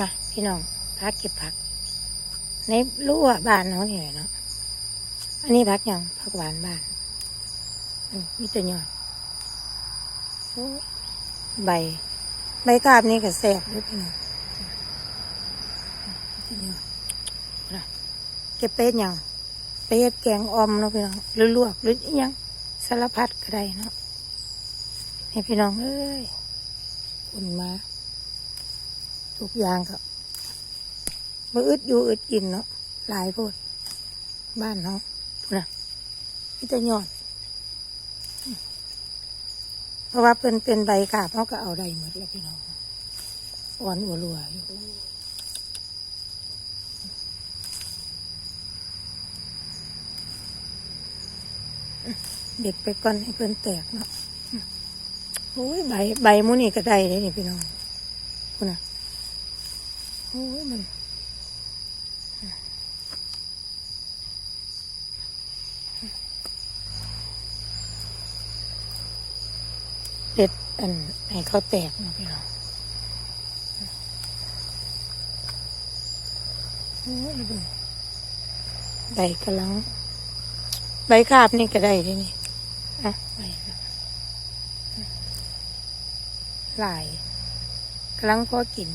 มาพี่น้องพักเก็บผัก ในรั้วบ้านเขาเนี่เนาะอันนี้พักยังพักหวานบ้านมีแต่ยอดโอ้ยใบ ใบกาบนี่ก็แสบด้วยพี่น้องมีแต่ยอนเก็บเป็ดยังเป็ดแกงอมเนาะพี่น้องหรือลวกหรืออิหยังสารพัดก็ได้เนาะนี่พี่น้องเอ้ยอุ่นมา ทุกอย่างก็มาอึดอยู่อึดกินเนาะหลายโพดบ้านเนาะนะพี่จะยอด เพราะว่าเป็นเป็นใบกาบเขาก็เอาได้หมดแล้วพี่น้องอ่อนอัวรัวอยู่เด็กไปก่อนให้เพิ่นแตกเนาะโอ้ยใบใบมูนี่ก็ได้เลยนี่พี่น้องคุณน่ะ โอ้ยมันเด็ดอันให้เขาแตกนะพี่น้องโอ้ยดูใบกำลังใบคาบนี่ก็ได้ที่นี่อะใบครับหลายกำลังพอกิน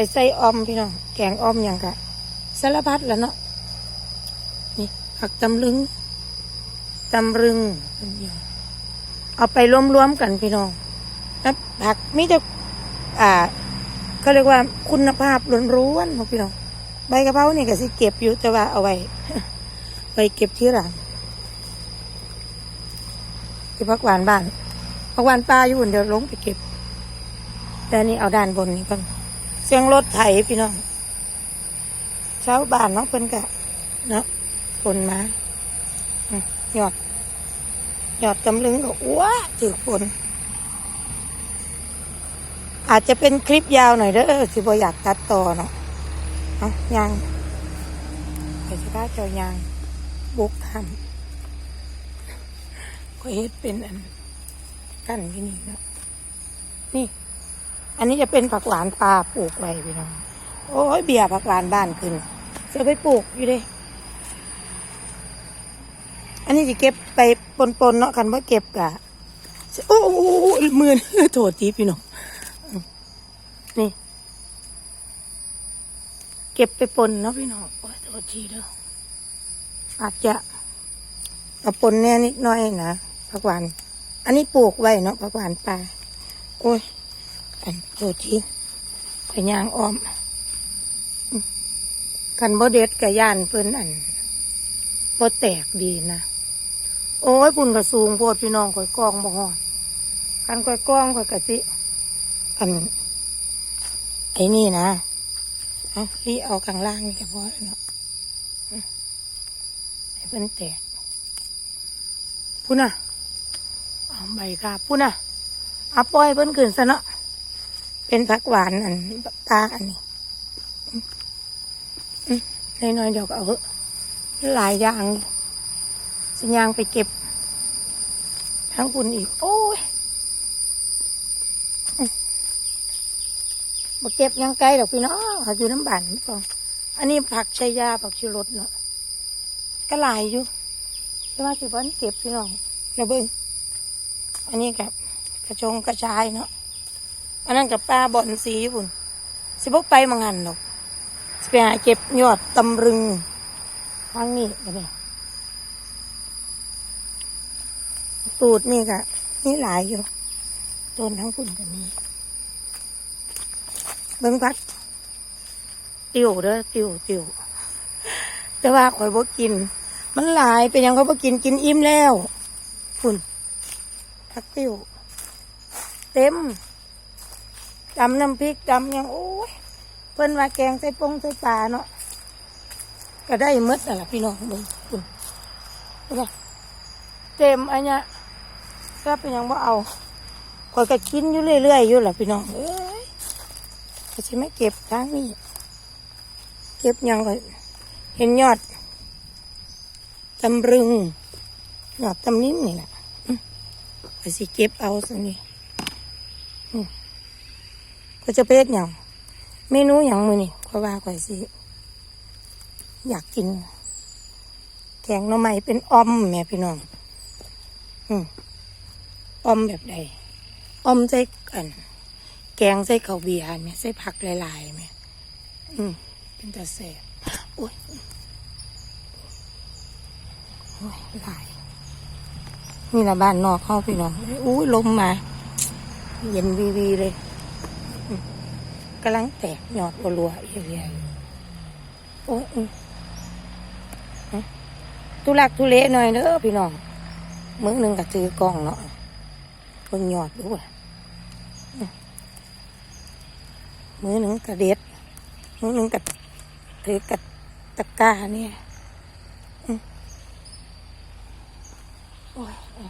ไปใส่ออมพี่น้องแกงออมอย่างกะสารพัดแล้วเนาะนี่ผักตำลึงตำรึงเอาไปรวมๆกันพี่น้องแล้วผักมิจะอ่าเขาเรียกว่าคุณภาพล้วนๆพี่น้องใบกระเพรานี่ก็สิเก็บอยู่แต่ว่าเอาไว้ไปเก็บที่ร้านเก็บผักหวานบ้านผักหวานปลาอยู่บนเดี๋ยวลงไปเก็บแต่นี่เอาด้านบนนี้ก่อน สียงรถไถพี่น้องชาวบ้านเน้องเพิ่นกะเนาะฝนมาหยอดหยอดตำลึงก็อ้วถือฝนอาจจะเป็นคลิปยาวหน่อยเด้อสิบอยากตัดต่อเนาะเอายางไปสภาเจ้ายางบุกทำก็เฮ็ดเป็นอันกั้นที่นี่เนาะนี่ อันนี้จะเป็นผักหวานปลาปลูกไว้พี่น้อง โอ้ยเบียร์ผักหวานบ้านขึ้นจะไปปลูกอยู่เด้อันนี้จะเก็บไปปนๆเนาะคันว่าเก็บกะโอ้โหมือโถตีพี่น้องนี่ เก็บไปปนเนาะพี่น้องโอ้ยโทษทีเด้ออาจจะเอาปนแน่นิดน้อยนะผักหวาน อันนี้ปลูกไว้เนาะผักหวานปลาโอ้ย อันโทษทีขยางอ้อมอืมคันบ่เด็ดกับย่านเพิ่นอันบ่แตกดีนะโอ้ยปุ่นกระสูงโพดพี่น้องข่อยกองบ่ฮอดคันข่อยกองข่อยกะสิอันไอ้นี่นะเอาที่เอาข้างล่างนี่ก็พอแล้วเนาะให้เพิ่นแตกพุ่นน่ะเอาใบกาพุ่นน่ะเอาปล่อยเพิ่นขึ้นซะเนาะ เป็นผักหวานอันปลาอันนี้น้อยๆเดี๋ยวก็เอาเถอหลายอย่างสัญญางไปเก็บ ทั้งคุณอีก โอ้ยมาเก็บยังไกลดอกพี่น้องเขาอยู่น้ำบันก่อนอันนี้ผักชายาผักชิรสเนาะก็หลายอยู่แต่ว่าสิวันเก็บพี่น้องระเบิงอันนี้กับกระชงกระชายเนาะ อันนั้นกับปลาบอนสีพุ่นสิบกไปมังหันหรอกสิไปหาเก็บยอดตำรึงทางนี้เดี๋ยวตูดนี่กะนี่หลายอยู่ต้นทั้งพุ่นก็มีเบิ้งพัดติวเด้อติวติวแต่ว่าข่อยบ่กิน มันหลายเป็นยังเขาบ่กินกินอิ่มแล้วพุ่นพักติวเต็ม ตำน้ำพริกตำยังโอ้ยเพิ่นว่าแกงใส่ปงใส่ปลาเนาะก็ได้มดนั่นล่ะพี่น้องเบิ่งคุณเต็มอันเนี้ยก็เป็นยังบ่เอาคอยก็กินอยู่เรื่อยๆอยู่ล่ะพี่น้องเอ้ยก็สิไม่เก็บทางนี้เก็บยังก็เห็นยอดตำรึงยอดตำนิ้มนี่แหละก็สิเก็บเอาสักนี่ ก็จะเป็นอย่างเมนูอย่างมือนี่ก็ว่าก่อยสิอยากกิน แกงหน่อไม้เป็นออมแม่พี่น้อง อืมออมแบบใดออมใส่กัน แกงใส่ข้าวเบียร์แม่ใส่ผักหลายๆแม่อืมเป็นตาแสบโอ้ยโอ้ยหลายนี่ละบ้านนอกเข้าพี่น้องอุ้ยลมมา เย็นวีวีเลย กำลังแตกหยอดรัวๆเอียๆโอ้ยอืมอืมทุลักทุเลหน่อยเด้อพี่น้องมือหนึ่งก็ถือกล้องเนาะเพิ่งยอดด้วยมือหนึ่งก็เด็ด มือหนึ่งก็ถือกับตะกร้าเนี่ยอืมโอ้ยอะ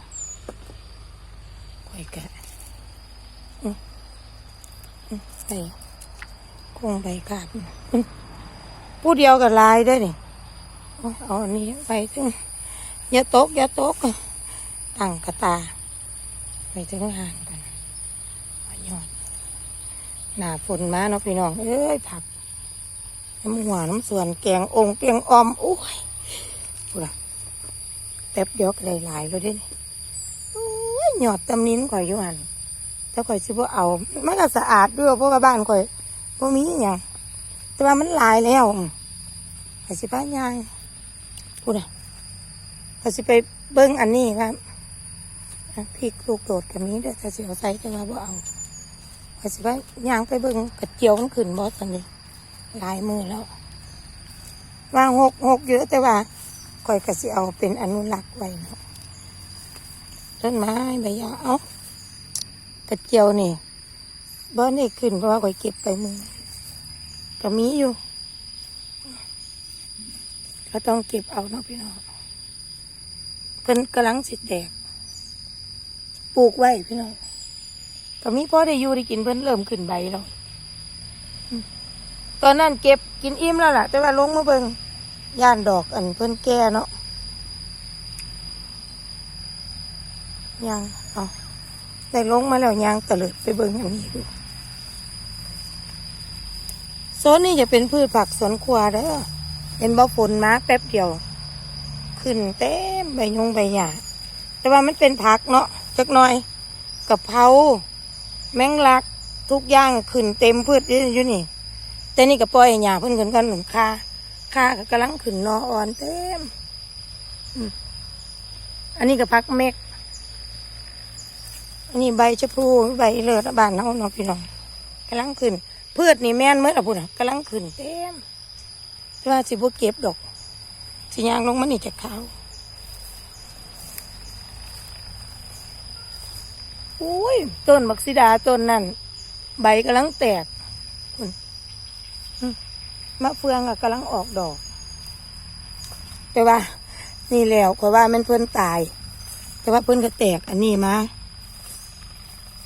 ก้อยกะใส่ คงใบกาบอืมผู้เดียวกับลายได้นี่โอ้ยเอาอันนี้ไปถึงย่าตกย่าตกตั้งกระตา ไปถึงห่างกันยอดหนาฝนมาเนาะพี่น้อง เอ้ยผักน้ำหัวน้ำส่วนแกงองค์แกงอมโอ้ยพูดละแป๊บเดียวก็ได้หลายเลยด้นี่โอ้ยหยอดตำนิ้นข่อยอยู่หันถ้าข่อยสิบ่เอา มันก็สะอาดด้วยเพราะว่าบ้านข่อย บ่มีอย่างแต่ว่ามันลายแล้วอืมข่อยสิพายางพูดอะข่อยสิไปเบิ่งอันนี้ครับพริกลูกโดดกับนี้เด้อถ้าสิเอาใส่แต่ว่าบ่เอาข่อยสิพายางไปเบิ่งกระเจียวมันขึ้นบ่ตอนนี้ลายมือแล้ววางหกหกเยอะแต่ว่าข่อยก็สิเอาเป็นอนุรักษ์ไว้เนาะต้นไม้ใบหญ้าเอากระเจียวนี่ บ้านนี่ขึ้นเพราะว่าข่อยเก็บไปมือก็มีอยู่ก็ต้องเก็บเอาเนาะพี่น้องเพิ่นกำลังสิแตกปลูกไว้พี่น้องก็มีพ่อได้อยู่ได้กินเพิ่นเริ่มขึ้นใบแล้วตอนนั้นเก็บกินอิ่มแล้วล่ะ แต่ว่าลงมาเบิงย่านดอกอันเพิ่นแก่เนาะยังเอาได้ลงมาแล้วยางตะเลิดไปเบิงอันนี้ดู โซนนี้จะเป็นพืชผักสวนครัวเด้อเห็นบ่ฝนมาแป๊บเดียว ขึ้นเต็มใบยงใบหญ้าแต่ว่ามันเป็นผักเนาะจักหน่อยกะเพราแมงลักทุกอย่างขึ้นเต็มพืชอยู่นี่ แต่นี่ก็ปล่อยหญ้าเพิ่นขึ้นกันหนุนค่าค่าก็กำลังขึ้นนออ่อนเต็มอันนี้ก็พักเม็กอันนี้ใบชะพูใบเลือดบานเนาเนาะพี่น้องกำลังขึ้น พืชนี่แม่นเมื่ออะพุ่นอะกำลังขึ้นเต็มแต่ว่าสิบ่เก็บดอกสิยางลงมันนี่จะขาวโอ้ยต้นบักซิดาต้นนั่นใบกำลังแตกพุ่นอืมมะเฟืองอะกำลังออกดอก แต่ว่า นี่แล้วเพราะว่ามันเพิ่นตาย แต่ว่าเพิ่นก็แตกอันนี้มา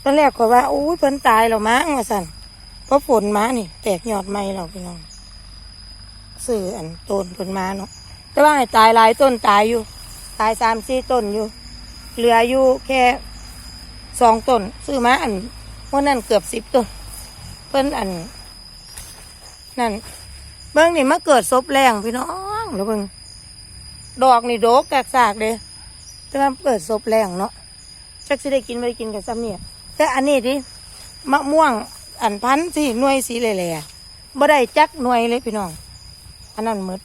ตอนแรกก็ว่าอู้ยเพิ่นตายแล้วมั้งว่าสั่น เพราะฝนมานี่ แตกยอดไม้เราพี่น้องซื้ออันต้นเพิ่นมาเนาะแต่ว่าตายหลายต้นตายอยู่ ตายสามสี่ต้นอยู่ เหลืออยู่แค่สองต้นซื้อมาอันวันนั้นเกือบสิบต้นเพิ่นอัน นั่นเบิ่งนี่มาเกิดซบแรงพี่น้องแล้วเบิ่งดอกนี่โดกแกกสากเลยแต่ว่าเปิดซบแรงเนาะจักสิได้กินไม่ได้กินกับซ้ำเนี่ยแต่อันนี้ดิมะม่วง อันพันธ์สิหน่วยสีแหล่ๆบ่ได้จักหน่วยเลยพี่น้อง อันนั้นหมด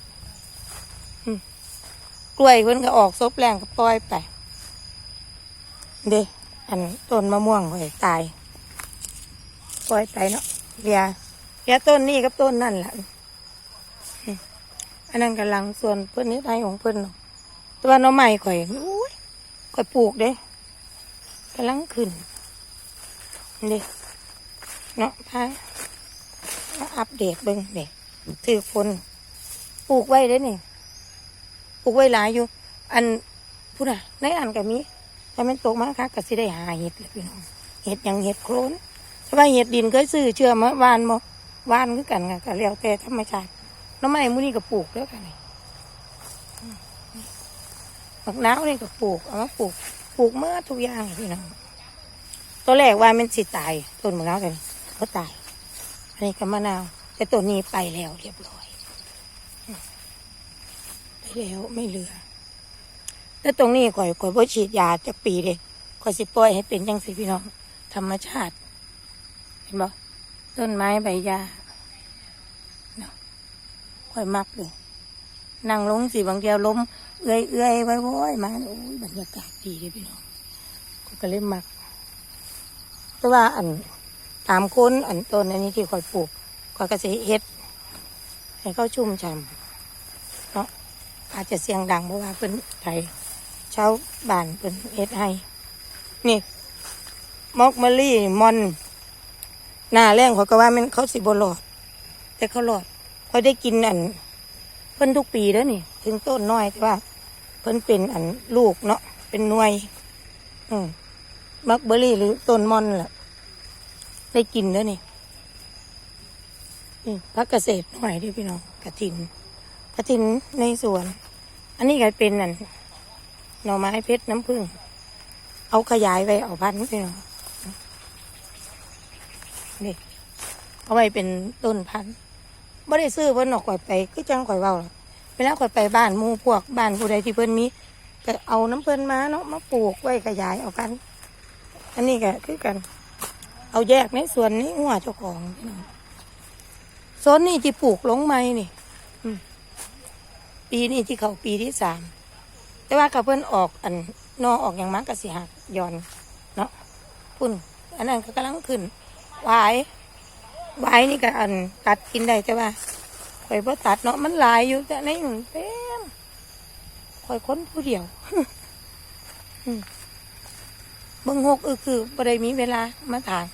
อืมกล้วยเพิ่นก็ออกซบแรงก็ปล่อยไป เด้อันต้นมะม่วงไว้ตาย ปล่อยไปเนาะเลียเลียต้นนี้กับต้นนั่นแหละอันนั้นกำลังส่วนเพิ่อนนี่ได้ของเพิ่นเนาะแตัวาน้องใหม่ข่อยอุ้ยข่อยปลูกเด้กำลังขึ้นนี่ เนาะพามาอัปเดตเบิ้งนี่ถือฝนปลูกไว้ได้นี่ปลูกไว้หลายอยู่ อันพูดอะในอันกับมีถ้ามันตกมาค่ะก็สิได้หาเห็ดเลยพี่น้องเห็ดยังเห็ดโคลนถ้าว่าเห็ดดินเคยซื้อเชื่อมาวานมวานคือกันค่ะก็แล้วแต่ธรรมชาติน้ำไม้มูนี่ก็ปลูกแล้วกันนี่มักน้าวนี่ก็ปลูกเอามาปลูกปลูกเมื่อทุกอย่างพี่น้องตัวแรกว่ามันสิตายต้นมะนาวกัน ก็ตายอันนี้ก็มะนาวแต่ตัวนี้ไปแล้วเรียบร้อยไปแล้วไม่เหลือ แต่ตรงนี้ข่อยข่อยบ่ฉีดยาจากปีเลยข่อยสิปล่อยให้เป็นจังสิพี่น้อง ธรรมชาติ เห็นบ่ต้นไม้ใบหญ้าเนาะข่อยมักเลยนั่งลงสิบางเดียวล้ม เอื้อยเอื้อยไว้โว้ยมาโอ้ยบรรยากาศดีเลยพี่น้องก็เลยมัก แต่ว่าอัน ตามคนอันต้นอันนี้ที่ข่อยปลูกข่อยก็สิเฮ็ดให้เขาชุ่มฉ่ำเนาะอาจจะเสียงดังเพราะว่าเพิ่นไทยชาบ้านเพิ่นเฮ็ดให้ นี่มอกมะลี่มอน หน้าแรงเขาก็ว่ามันเขาสิบหลอด แต่เขาหลอดเขาได้กินอัน เพิ่นทุกปีแล้วนี่ ถึงต้นน้อยแต่ว่า เพิ่นเป็นอันลูกเนาะเป็นหน่วย อืมมักเบอรี่หรือต้นมอนแหละ ได้กินแล้วนี่นี่พักเกษตรหน่อยด้วยพี่น้องกระถินกระถินในสวน อันนี้ก็เป็นอันหน่อไม้เพชรน้ำผึ้งเอาขยายไปเอาพันธุ์พี่น้องนี่เอาไว้เป็นต้นพันธุ์ไม่ได้ซื้อเพิ่นออกข่อยไปคือจังข่อยเว้าหรอกเวลาข่อยไปบ้านมูพวกบ้านผู้ใดที่เพิ่นมีก็เอาน้ำเพิ่นมาเนาะมาปลูกไว้ขยายเอากัน อันนี้ก็คือกัน เอาแยกในส่วนนี้หัวเจ้าของพี่น้องโซนนี้ที่ปลูกลงไม้นี่ปีนี้ที่เขาปีที่สามแต่ว่ากับเพิ่นออกอันนอออกอย่างมากกสิหักย้อนเนาะพุ่นอันนั้นก็กำลังขึ้นวายวายนี่ก็อันตัดกินได้แต่ว่าข่อยบ่ตัดเนาะมันลายอยู่แต่ในหนึ่งเต็มคอยค้นผู้เดียวเบิ่งหกเออคือบ่ได้มีเวลามาถ่าย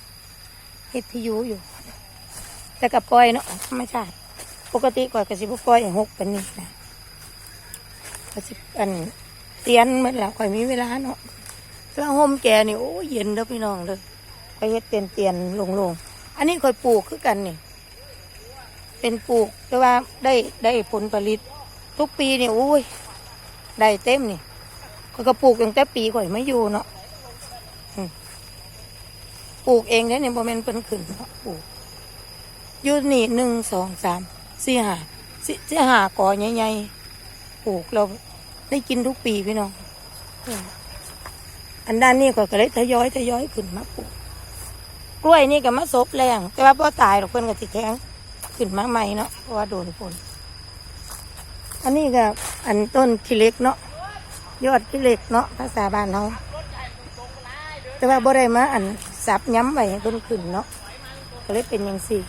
เฮ็ดพิยุอยู่ แต่กับปล่อยเนาะธรรมชาติปกติก่อยก็สิบปล่อยหกเป็นนี่นะก็สิอันเตียนหมดแล้วข่อยมีเวลาเนาะแล้วห่มแกนี่โอ้เย็นเด้อพี่น้องเด้อข่อยเฮ็ดเตียนเตียนๆโลงๆอันนี้ข่อยปลูกคือกันนี่ เป็นปลูกแต่ว่าได้ได้ผลผลิต ทุกปีนี่โอ้ยได้เต็มนี่ยก็ปลูกตั้งแต่ปีข่อยไม่อยู่เนาะ ปลูกเองได้เนี่ยโมเมนเป็นขึ้นเนาะปลูกอยู่นี่หนึ่งสองสามสี่ห้าสี่สี่ห้ากอใหญ่ๆปลูกเราได้กินทุกปีพี่น้องอันด้านนี้ก็ก็เลยทยอยทยอยขึ้นมาปลูกกล้วยนี่ก็มาซบแรงแต่ว่าพอตายหรอกเพิ่นก็ติแข็งขึ้นมาใหม่เนาะเพราะว่าโดนฝนอันนี้ก็อันต้นขี้เล็กเนาะยอดขี้เล็กเนาะภาษาบ้านเราแต่ว่าบ่ได้มาอัน สับย้ำไว้ให้เพิ่นขึ้นเนาะก็เลยเป็นอย่างสี่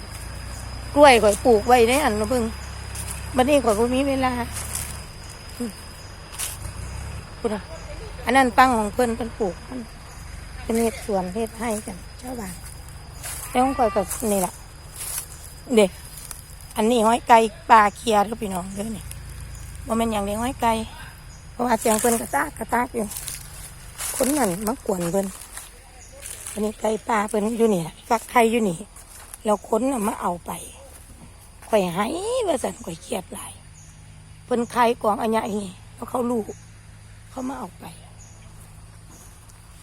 กล้วยข่อยปลูกไว้ในอันเนาะเพิ่งบัดนี้ข่อยบ่มีเวลาอืมพูดอะอันนั้นปังของเพิ่นเพิ่นปลูกมันเป็นเฮ็ดสวนเฮ็ดให้กันชาบ้านแล้วข่อยก็นี่แหละเด็กอันนี้ห้อยไก่ปลาเคียร์เด้อพี่น้องเด้อนี่ว่ามันอย่างเดียวห้อยไก่เพราะว่าเสียงเพิ่นกระตากกระตากอยู่คนนั่นมากวนเพิ่น อันนี้ไก่ปลาเพิ่นอยู่นี่ฟักไข่อยู่นี่เราค้นมาเอาไปข่อยหายว่าสันข่อยเครียดหลายเพิ่นไข่กองอัญญาอีแล้วเขาลูกเขามาเอาไป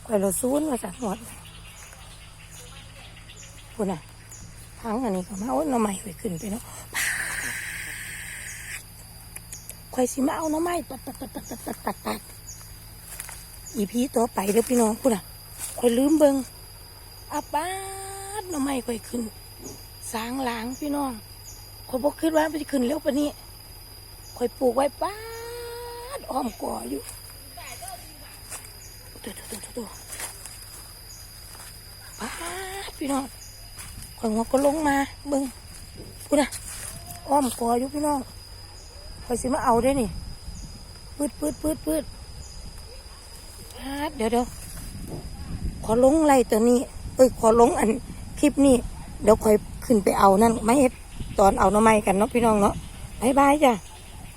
ข่อยเราซูนว่าสันหมดคุณอะทั้งอันนี้ก็มาโอ้ยน้ำใหม่ข่อยขึ้นไปเนาะข่อยสิมาเอาน้ำใหม่ตัดตัดตัดตัดตัดตัดตัดอีพีต่อไปเด้อพี่น้องคุณอะข่อยลืมเบิ้ง อาป้าดหน่อไม้ข่อยขึ้น สางหลางพี่น้องข่อยบอกคิดว่ามันจะขึ้นเร็วปะนี้ข่อยปลูกไว้ป้าดอ้อมก่ออยู่ตัวตัวตัวตัวป้าดพี่น้องข่อยหัวก็ลงมาเบิ้งพูดนะอ้อมกออยู่พี่น้องข่อยสิมาเอาได้นี่ปืดปืดปืดปืดพาดเดี๋ยวเดี๋ยวขอลงไล่ตัวนี้ เอ้ยขอลงอันคลิปนี้เดี๋ยวคอยขึ้นไปเอานั่นไม่เฮ็ดตอนเอาหน้ำไม้กันเนาะพี่น้องเนาะบายบายจ้ะ